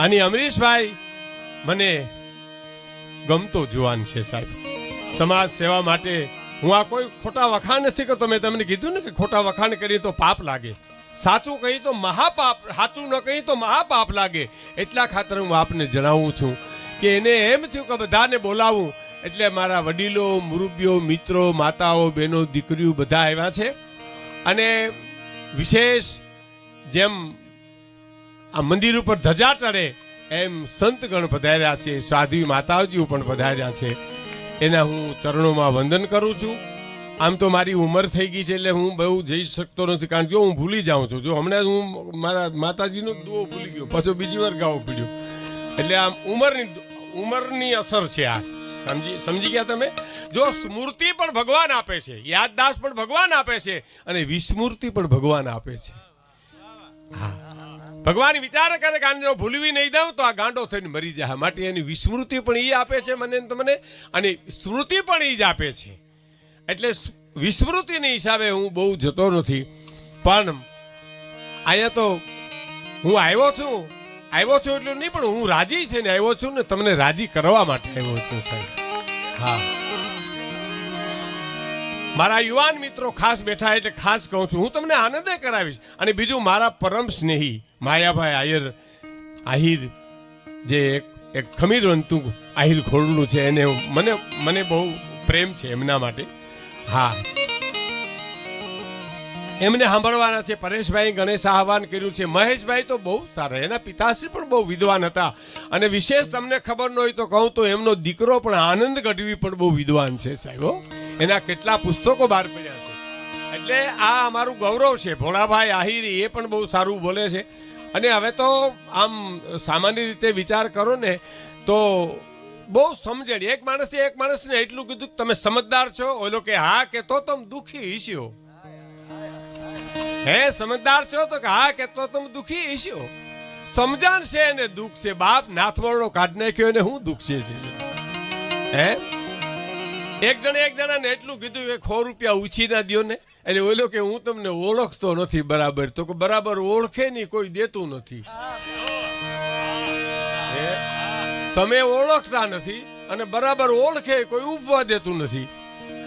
અને અમરીશભાઈ મને ગમતો જુવાન છે સાહેબ. સમાજ સેવા માટે હું આ કોઈ ખોટા વખાણ નથી કરતો. મેં તમને કીધું ને કે ખોટા વખાણ કરીએ તો પાપ લાગે. સાચું કહી તો મહાપાપ, સાચું ન કહી તો મહાપાપ લાગે. એટલા ખાતર હું આપને જણાવું છું કે એને એમ થયું કે બધાને બોલાવું. એટલે મારા વડીલો મુરબ્બીઓ મિત્રો, માતાઓ, બહેનો, દીકરીઓ બધા આવ્યા છે. અને વિશેષ જેમ આ મંદિર ઉપર ધજા ચડે એમ સંતગણ પધાર્યા છે, સાધ્વી માતાજીઓ પણ પધાર્યા છે. એના હું ચરણોમાં વંદન કરું છું. આમ તો મારી ઉંમર થઈ ગઈ છે એટલે હું બહુ જઈ શકતો નથી, કારણ કે હું ભૂલી જાઉં છું. જો હમણાં હું મારા માતાજીનો દુઓ ભૂલી ગયો, પાછો બીજી વાર ગાવો પડ્યો. એટલે આમ ઉંમરની ઉંમરની અસર છે આ. સમજી સમજી ગયા તમે? જો સ્મૃતિ પણ ભગવાન આપે છે યાદદાસ્ત પણ ભગવાન આપે છે અને વિસ્મૃતિ પણ ભગવાન આપે છે. ભગવાન વિચાર કરે કે આને ભૂલવી નહીં દઉં તો આ ગાંડો થઈને મરી જાય. માટે એની વિસ્મૃતિ પણ એ આપે છે મને તમને. અને સ્મૃતિ પણ એ જ આપે છે. એટલે વિસ્મૃતિને હિસાબે હું બહુ જતો નથી. પણ અહીંયા તો હું આવ્યો છું. આવ્યો છું એટલું નહીં પણ હું રાજી થઈને આવ્યો છું ને તમને રાજી કરવા માટે આવ્યો છું સાહેબ. હા. મારા યુવાન મિત્રો ખાસ બેઠા એટલે ખાસ કહું છું, હું તમને આનંદે કરાવીશ. અને બીજું, મારા પરમ સ્નેહી, માયાભાઈ આયર આહિર જે એક એક ખમીર વંતું આહિર ખોડલું છે, એને મને મને બહુ પ્રેમ છે એમના માટે. હા. એમને સાંભળવાના છે, પરેશભાઈ ગણેશ આહવાન કર્યું છે, મહેશભાઈ તો બહુ સારા, એના પિતાશ્રી પણ બહુ વિદ્વાન હતા. અને વિશેષ તમને ખબર ન હોય તો કહું તો એમનો દીકરો પણ આનંદ ગઢવી પણ બહુ વિદ્વાન છે, સાહેબ. એના કેટલા પુસ્તકો બહાર પડ્યા છે. એટલે આ અમારું ગૌરવ છે. ભોળાભાઈ આહિરી એ પણ બહુ સારું બોલે છે. અને હવે તો આમ સામાન્ય રીતે વિચાર કરો ને, તો બહુ સમજણ, એક માણસે એક માણસને એટલું કીધું તમે સમજદાર છો. ઓલો કે, હા કે તો તમે દુઃખી ઈશ્યો. હે, સમજદાર છો? તો કે, હા કે તો તમે દુઃખી ઈશ્યો. સમજણ છે ને દુઃખ છે. બાપ નાથવરણો કાઢ નાખ્યો એને હું દુઃખ છે. હે? એક જણે એક જણાને એટલું કીધું કે સો રૂપિયા ઉછી ના દ્યો ને. એટલે ઓલો કે, હું તમને ઓળખતો નથી બરાબર. તો કે, બરાબર ઓળખે નહીં, કોઈ દેતું નથી. તમે ઓળખતા નથી અને બરાબર ઓળખે, કોઈ ઉપવા દેતું નથી.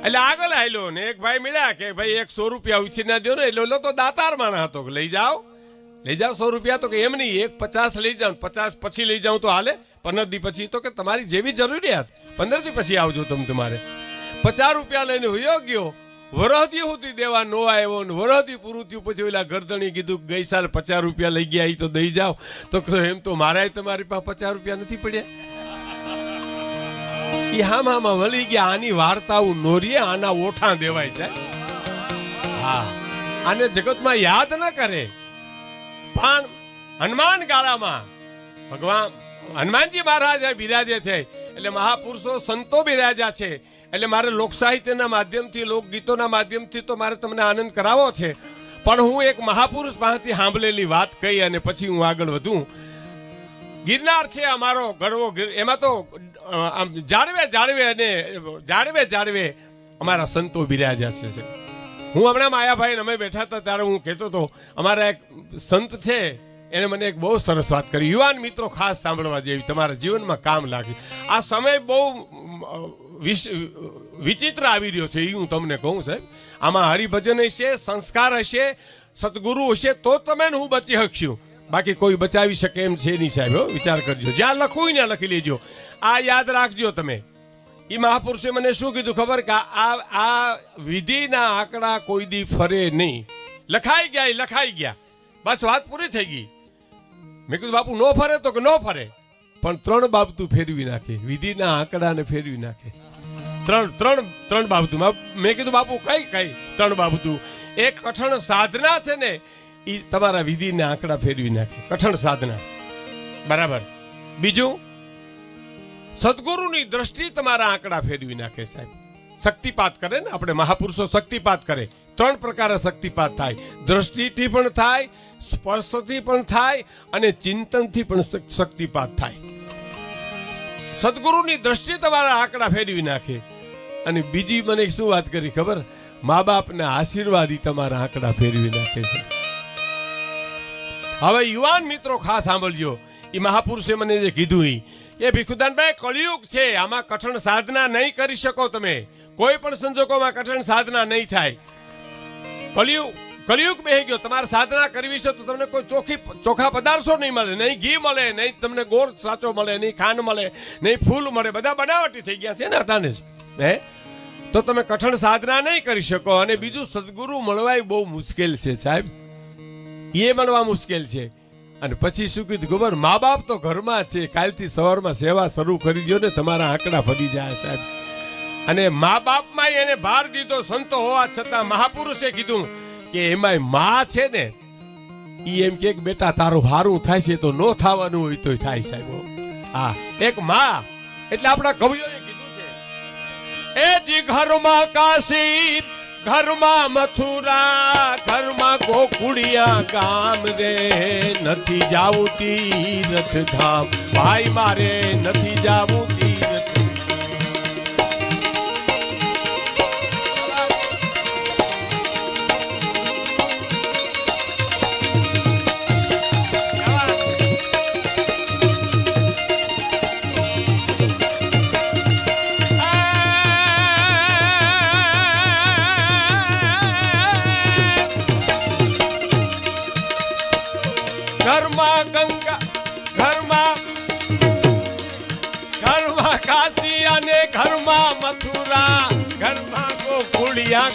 એટલે આગળ આવેલો ને, એક ભાઈ મળ્યા કે, ભાઈ, એક સો રૂપિયા ઉછી ના દ્યો ને. એટલે ઓલો તો દાતાર માણા હતો કે, લઈ જાઓ. લઈ જાઓ સો રૂપિયા. તો કે, એમ નહીં, એક પચાસ લઈ જાઓ પચાસ પછી લઈ જાઉં તો હાલે. પંદર દી પછી. તો કે તમારી જેવી જરૂરિયાત. પંદર દી પછી આવજો તમે તમારે. પચાસ રૂપિયા લઈને હોયો ગયો. વરહદી સુધી દેવા નો આવ્યો ને વરહદી પૂરું થયું. પછી ઓલા ગરદણી કીધું ગઈ સાલ પચાસ રૂપિયા લઈ ગયા એ તો દઈ જાઓ. તો એમ તો મારાય તમારી પાસે પચાસ રૂપિયા નથી પડ્યા. એ હામાં વળી ગયા. આની વાર્તાઓ નોરીએ, આના ઓઠા દેવાય છે. હા. આને જગતમાં યાદ ન કરે. પણ હનુમાન ગાળામાં ભગવાન હનુમાનજી મહારાજ બિરાજે છે. એટલે મહાપુરુષો સંતો બિરાજા છે. એટલે મારે લોક સાહિત્યના માધ્યમથી, લોકગીતોના માધ્યમથી તો મારે તમને આનંદ કરાવવો છે. પણ હું એક મહાપુરુષ પાસેથી સાંભળેલી વાત કહી અને પછી હું આગળ વધું. ગિરનાર છે અમારો ગરવો ગિર- એમાં તો આમ જાળવે જાળવે અને જાળવે જાળવે અમારા સંતો બિરાજા છે. હું હમણાં માયાભાઈ અમે બેઠા હતા ત્યારે હું કહેતો હતો, અમારા એક સંત છે એને મને એક બહુ સરસ વાત કરી. યુવાન મિત્રો ખાસ સાંભળવા જેવી તમારા જીવનમાં કામ લાગે. આ સમય બહુ વિચિત્ર આવી રહ્યો છે એ હું તમને કહું સાહેબ. આમાં હરિભજન હશે, સંસ્કાર હશે, સદગુરુ હશે, તો તમે હું બચી શકશું. બાકી કોઈ બચાવી શકે એમ છે નહીં સાહેબ વિચાર કરજો. જ્યાં લખવું ત્યાં લખી લેજો. આ યાદ રાખજો તમે. એ મહાપુરુષે મને શું કીધું ખબર કે આ આ વિધિના આંકડા કોઈ દી ફરે નહીં. લખાઈ ગયા એ લખાઈ ગયા. બસ વાત પૂરી થઈ ગઈ. મેં કીધું, બાપુ, નો ફરે તો કે નો ફરે. પણ ત્રણ બાબતું ફેરવી નાખે. વિધિના આંકડાને ફેરવી નાખે. ત્રણ ત્રણ ત્રણ બાબતું. મેં કીધું, બાપુ, કઈ કઈ? ત્રણ બાબતું. એક કઠણ સાધના છે ને એ તમારા વિધિના આંકડા ફેરવી નાખે. કઠણ સાધના. બરાબર. બીજું, સદગુરુની દ્રષ્ટિ તમારા આંકડા ફેરવી નાખે સાહેબ. શક્તિપાત કરે ને આપણે, મહાપુરુષો શક્તિપાત કરે. ત્રણ પ્રકારે શક્તિપાત થાય. દ્રષ્ટિથી પણ થાય, સ્પર્શથી પણ થાય અને ચિંતનથી પણ શક્તિપાત થાય. સદગુરુની દ્રષ્ટિ તમારા આંકડા ફેરવી નાખે. અને બીજી મને શું વાત કરી ખબર? મા બાપના આશીર્વાદી તમારા આંકડા ફેરવી નાખે છે. હવે યુવાન મિત્રો ખાસ સાંભળજો. એ મહાપુરુષે મને જે કીધું એ એ ભીખુદાનભાઈ, કળિયુગ છે. આમાં કઠણ સાધના નહીં કરી શકો તમે. કોઈ પણ સંજોગોમાં કઠણ સાધના નહીં થાય. કળિયુગ કલિયુગ બેહી ગયો. તમારે સાધના કરવી છે તો તમને કોઈ ચોખ્ખી ચોખા પદાર્થો નહીં મળે, નહીં ઘી મળે, નહીં તમને ગોળ સાચો મળે, નહીં ખાંડ મળે, નહીં ફૂલ મળે. બધા બનાવટી થઈ ગયા છે ને અટાને હે? તો તમે કઠણ સાધના નહીં કરી શકો અને બીજું સદગુરુ મળવાય બહુ મુશ્કેલ છે, સાહેબ. એ મળવા મુશ્કેલ છે. અને પછી શું કીધું ખબર? મા બાપ તો ઘરમાં છે. કાલથી સવારમાં સેવા શરૂ કરી દો ને તમારા આંકડા ફરી જાય, સાહેબ. અને મા બાપમાં એને ભાર દીધો સંતો હોવા છતાં મહાપુરુષે કીધું કે એમાંય મા છે ને, ઈ એમ કે બેટા, તારું હારું થાય છે તો નો થવાનું હોય તો થાય, સાહેબ. હા, એક મા, એટલે આપણા કવિઓએ કીધું છે, એ ઘરમાં કાશી, ઘરમાં મથુરા, ઘરમાં ગોકુડિયા ગામ રે નથી જાવું તીરથ ધામ ભાઈ, મારે નથી જાવું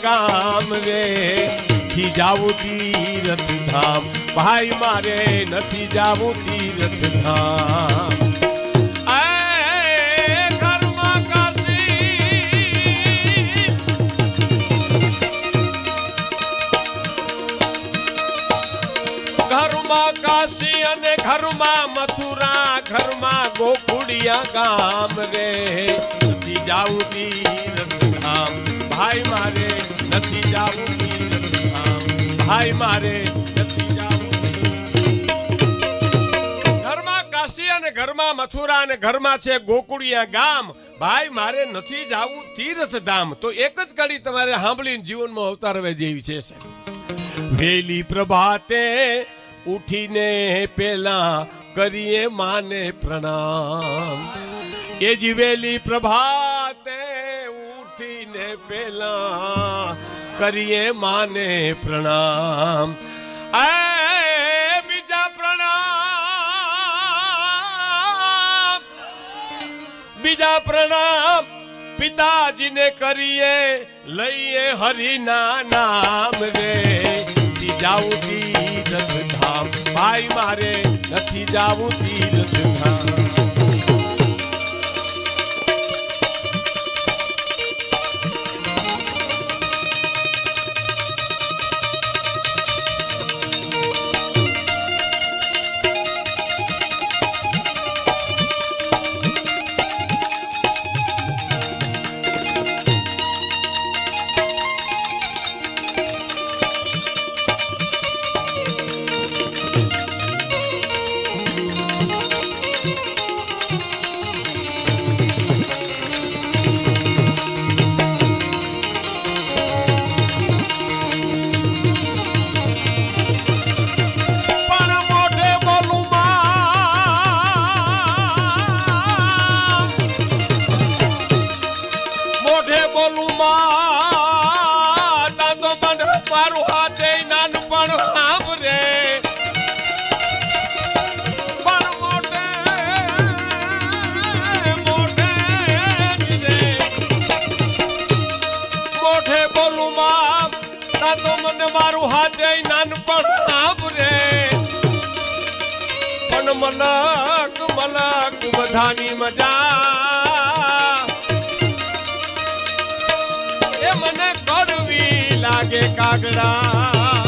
ગામ રે. નથી જાવું તીરથ ધામ ભાઈ મારે નથી જાવું તીરથ ધામ ઘરમાં કાશી. અને ઘરમાં મથુરા. ઘરમાં ગોકુડિયા ગામ રે. નથી જાવું તીરથ ધામ ભાઈ મારે નથી જાવું ભાઈ મારે નથી જાવું ઘરમાં કાશી અને ઘરમાં મથુરા અને ઘરમાં છે ગોકુળિયા ગામ. ભાઈ મારે નથી જાવું તીરથ ધામ તો એક જ કડી તમારે સાંભળીને જીવનમાં અવતારવે જેવી છે વેલી પ્રભાતે ઉઠીને પેલા કરીએ માને પ્રણામ. એ જીવેલી વેલી પ્રભાતે ઉઠીને પેલા કરીએ માને પ્રણામ. એ, બીજા પ્રણામ. બીજા પ્રણામ, પિતાજીને કરીએ, લઈએ હરિના નામ રે. જાવું તીર્થ ધામ ભાઈ મારે નથી જાવું તીર્થ ધામ પણ મોઢે રે. તા મને મારું હાથે નાનપણ સાંભળે પણ મલક મલક, બધાની મજા. એ મને કરવી લાગે કાગડા.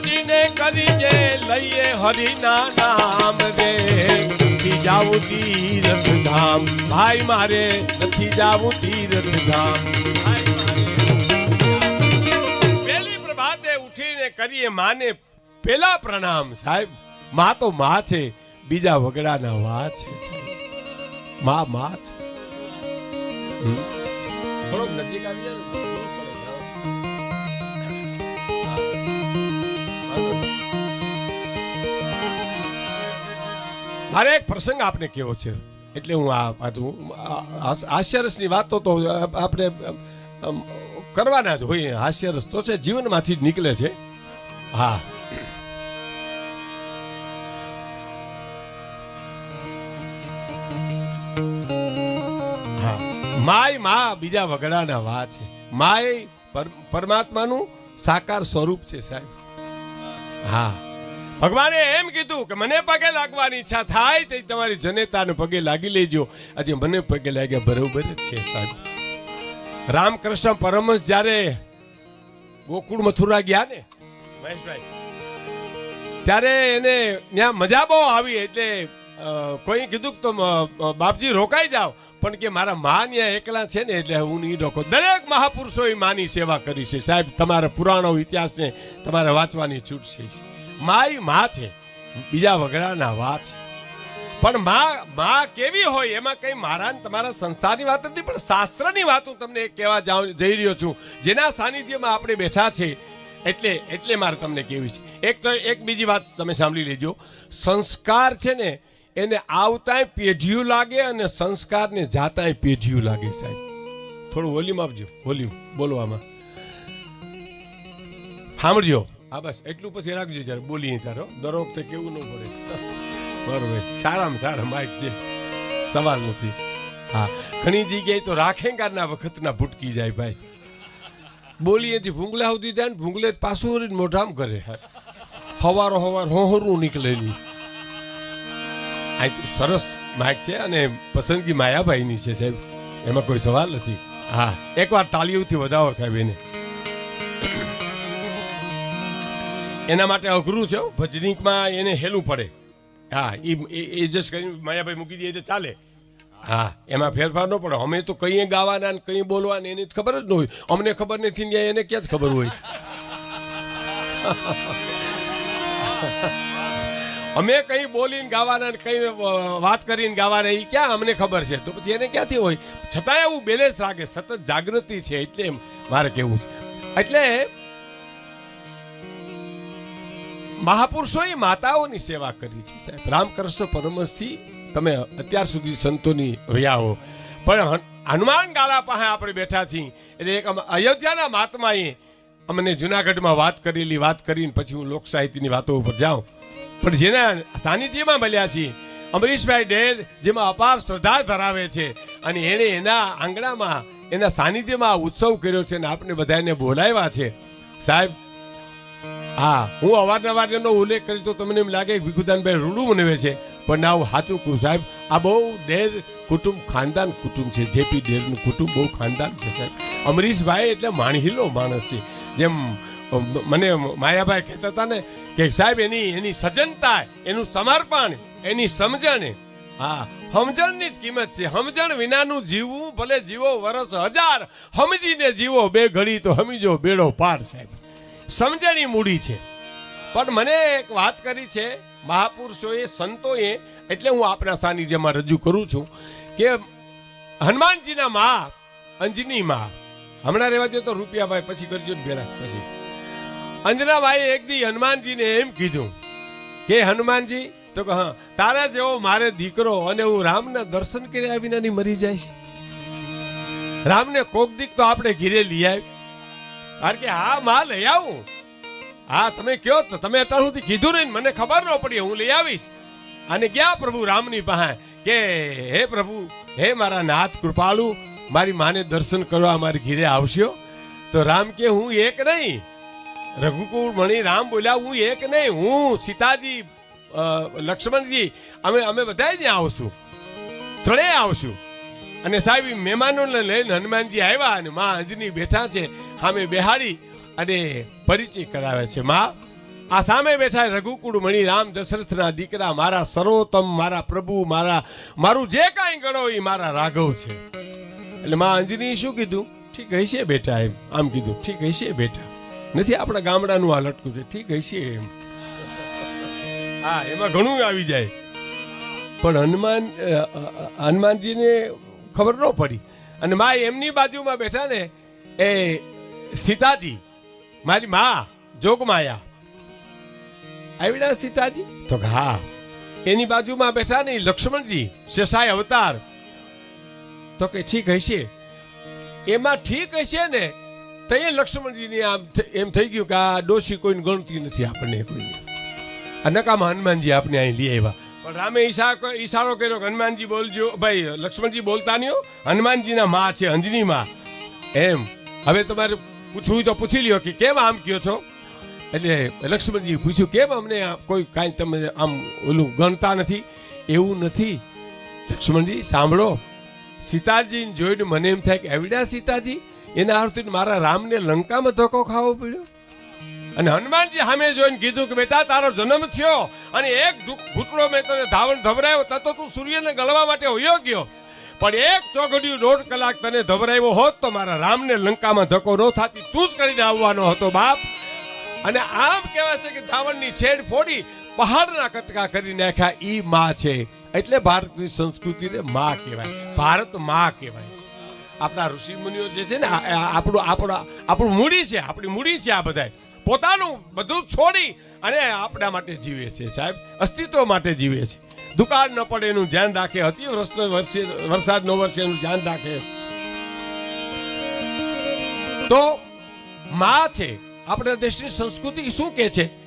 પિતાજીને કરીએ લઈએ હરિના નામ રે. નથી જાવું તીરથધામ. ભાઈ મારે નથી જાવું તીરથ ધામ ભાઈ પ્રભાતે ઉઠીને કરીએ માને પેલા પ્રણામ, સાહેબ. મા તો મા છે, બીજા વગડાના વા છે મા, માં છે. નજીક આવી જાય મારે એક પ્રસંગ આપને કેવો છે? એટલે હું આ હાસ્યરસની વાતો તો આપણે કરવાના જ હોય હાસ્યરસ તો છે, જીવનમાંથી જ નીકળે છે. હા. માય મા બીજા વગડાના વા છે. માય પરમાત્માનું સાકાર સ્વરૂપ છે, સાહેબ. હા. ભગવાને એમ કીધું કે મને પગે લાગવાની ઈચ્છા થાય તે તમારી જનેતાને પગે લાગી લેજો. આજે મને પગે લાગ્યા બરોબર જ છે સાહેબ. રામકૃષ્ણ પરમહંસ જ્યારે ગોકુળ મથુરા ગયા ને, મહેશભાઈ, ત્યારે એને ત્યાં મજા બહુ આવી એટલે કોઈ કીધું તો બાપજી રોકાઈ જાઓ. પણ કે મારા મા ત્યાં એકલા છે ને એટલે હું નહીં રોકો. દરેક મહાપુરુષોએ માની સેવા કરી છે સાહેબ. તમારા પુરાણો, ઇતિહાસને તમારે વાંચવાની છૂટ છે. માય મા છે. બીજા વગડાના વા છે. પણ માં માં કેવી હોય એમાં કઈ મારા તમારા સંસારની વાત નથી પણ શાસ્ત્રની વાત હું તમને કહેવા જઈ રહ્યો છું. જેના સાનિધ્યમાં આપણે બેઠા છે, એટલે એટલે મારે તમને કેવી છે. એક તો એક બીજી વાત તમે સાંભળી લેજો. સંસ્કાર છે ને, એને આવતાંય પેઢિયું લાગે અને સંસ્કારને જાતાંય પેઢિયું લાગે સાહેબ. થોડું વોલ્યુમ આપજો, વોલ્યુમ બોલવામાં સાંભળજો. હા, બસ, એટલું પછી રાખજો જ્યારે બોલીએ ત્યારે. દર વખતે કેવું ન પડે. બરોબર. સારામાં સારા માઇક છે. સવાલ નથી. હા. ઘણી જગ્યાએ તો રાખેંગારના વખતના ભૂટકી જાય ભાઈ. બોલીએથી ભૂંગલા સુધી જાય ને ભૂંગલે પાછું મોઢામ કરે. હવારો હવાર હોહરું નીકળેલી આ તો સરસ માઇક છે અને પસંદગી માયાભાઈની છે સાહેબ. એમાં કોઈ સવાલ નથી. હા. એકવાર તાલીઓથી વધાવો સાહેબ એને. એના માટે અઘરું છે ભજનીકમાં એને હેલું પડે. હા એ જસ્ટ કરીને માયાભાઈ મૂકી દઈએ તો ચાલે. હા, એમાં ફેરફાર ન પડે. અમે તો કંઈ ગાવાના ને કંઈ બોલવાના, એની જ ખબર જ ન હોય. અમને ખબર નથી ને એને ક્યાં જ ખબર હોય? અમે કંઈ બોલીને ગાવાના ને કંઈ વાત કરીને ગાવાના એ ક્યાં અમને ખબર છે? તો પછી એને ક્યાંથી હોય? છતાંય એવું બેલેન્સ રાખે. સતત જાગૃતિ છે, એટલે મારે કહેવું છે. એટલે મહાપુરુષોએ માતાઓની સેવા કરી છે, સાહેબ. રામકૃષ્ણ પરમસથી તમે અત્યાર સુધી સંતોની રહ્યા હો. પણ હન- હનુમાન ગાળા પાસે આપણે બેઠા છીએ. એટલે એક અયોધ્યાના મહાત્માએ અમને જુનાગઢમાં વાત કરેલી, વાત કરીને પછી હું લોક સાહિત્યની વાતો ઉપર જાઉં. પણ જેના સાનિધ્યમાં મળ્યા છીએ, અમરીશભાઈ ડેર જેમાં અપાર શ્રદ્ધા ધરાવે છે અને એણે એના આંગણામાં, એના સાનિધ્યમાં ઉત્સવ કર્યો છે અને આપણે બધાને બોલાવ્યા છે. સાહેબ હા, હું અવારનવાર એનો ઉલ્લેખ કરી તો તમને એમ લાગે ભીખુદાનભાઈ રૂડું મનાવે છે. પણ ના, હું સાચું કહું સાહેબ, આ બહુ ડેર કુટુંબ, ખાનદાન કુટુંબ છે, જેપી ડેરનું કુટુંબ બહુ ખાનદાન છે સાહેબ. અમરીશભાઈ એટલે માણહીલો માણસ છે. જેમ મને માયાભાઈ કહેતા હતા ને કે સાહેબ, એની એની સજ્જનતા, એનું સમર્પણ, એની સમજણ, હા, સમજણની જ કિંમત છે. સમજણ વિનાનું જીવવું, ભલે જીવો વરસ હજાર, સમજીને જીવો બે ઘડી તો સમજો બેડો પાર સાહેબ. સમજણની મૂડી છે. પણ મને એક વાત કરી છે, મહાપુરુષોએ, સંતોએ, એટલે હું આપણા સાનિધ્યમાં રજૂ કરું છું કે હનુમાનજીના મા, અંજની મા, હમણાં રહેવા દો તો રૂપિયાભાઈ, પછી કરજો ને ભેરા પછી. અંજનાભાઈ એક દી હનુમાનજીને એમ કીધું કે, હનુમાનજી, તો કે હા તારા જેવો મારે દીકરો અને હું રામના દર્શન કર્યા વિનાની મરી જાય છે. રામને કોક દીક તો આપણે ઘીરે લઈ આવી કારણ કે હા, માં, લઈ આવું. હા, તમે કયો તો તમે અત્યાર સુધી કીધું નહીં મને ખબર ન પડી, હું લઈ આવીશ. અને ગયા પ્રભુ રામની પાસે? કે હે પ્રભુ, હે મારા નાથ કૃપાળુ મારી માને દર્શન કરવા મારી ઘીરે આવશો? તો રામ કે, હું એક નહીં. રઘુકુળ મણી રામ બોલ્યા, હું એક નહીં, હું સીતાજી લક્ષ્મણજી, અમે અમે બધા ત્યાં આવશું. ત્રણેય આવશું. અને સાહેબ મહેમાનોને લઈને હનુમાનજી આવ્યા અને મા અંજની બેઠા છે, સામે બેહાડી અને પરિચય કરાવે છે. માં, આ સામે બેઠા રઘુકુળ મણી રામ દશરથના દીકરા, મારા સર્વોત્તમ, મારા પ્રભુ, મારા, મારું જે કાંઈ ગણો એ મારા રાઘવ છે. એટલે મા અંજની શું કીધું? ઠીક હશે બેટા એમ. આમ કીધું, ઠીક હશે બેટા. નથી આપણા ગામડાનું આ લટકું છે, ઠીક હશે એમ. હા, એમાં ઘણું આવી જાય. પણ હનુમાન હનુમાનજીને ખબર ન પડી. અને મા એમની બાજુમાં બેઠા ને એ સીતાજી મારી મા જોગમાયા. આવીડા સીતાજી? તો હા. એની બાજુમાં બેઠા ને લક્ષ્મણજી શેષાય અવતાર. તો કે ઠીક હશે. એમાં ઠીક હશે ને તો એ લક્ષ્મણજીની આમ એમ થઈ ગયું કે આ ડોશી કોઈને ગણતી નથી આપણને કોઈ અને કામ હનુમાનજી આપણે અહીં લઈ આવ્યા. પણ રામે ઈશા ઈશારો કર્યો હનુમાનજી બોલજો. ભાઈ, લક્ષ્મણજી બોલતા નહીં હનુમાનજીના માં છે, અંજની માં. એમ. હવે તમારે પૂછવું તો પૂછી લ્યો કે કેમ આમ કયો છો? એટલે લક્ષ્મણજી પૂછ્યું, કેમ અમને કોઈ કાંઈ તમે આમ ઓલું ગણતા નથી? એવું નથી. લક્ષ્મણજી, સાંભળો. સીતાજીને જોઈને મને એમ થાય કે એવડ્યા સીતાજી, એના અર્થથી મારા રામને લંકામાં ધોકો ખાવો પડ્યો? અને હનુમાનજી સામે જોઈને કીધું કે બેટા, તારો જન્મ થયો અને એક ઘૂંટડો મેં તને ધાવણ ધવરાયો તતો તો તું સૂર્યને ગળવા માટે હોયો ગયો. પણ એક ચોઘડિયું દોઢ કલાક તને ધવરાયો હોત તો મારા રામને લંકામાં ધક્કો ન થતી, તું જ કરીને આવવાનો હતો બાપ. અને આમ કહેવાય છે કે ધાવણની છેડ ફોડી પહાડના કટકા કરી નાખ્યા, ઈ માં છે. એટલે ભારતની સંસ્કૃતિને માં કહેવાય. ભારતમાં કહેવાય છે. આપણા ઋષિ મુનિઓ જે છે ને આપણું આપણું આપણું મૂડી છે, આપણી મૂડી છે આ બધાય. પોતાનું બધું છોડી અને આપણા માટે જીવે છે સાહેબ. અસ્તિત્વ માટે જીવે છે. દુકાળ ન પડે એનું ધ્યાન રાખે, અતિ વરસાદ ન વરસે એનું ધ્યાન રાખે. તો માં છે. આપણા દેશની સંસ્કૃતિ શું કે છે?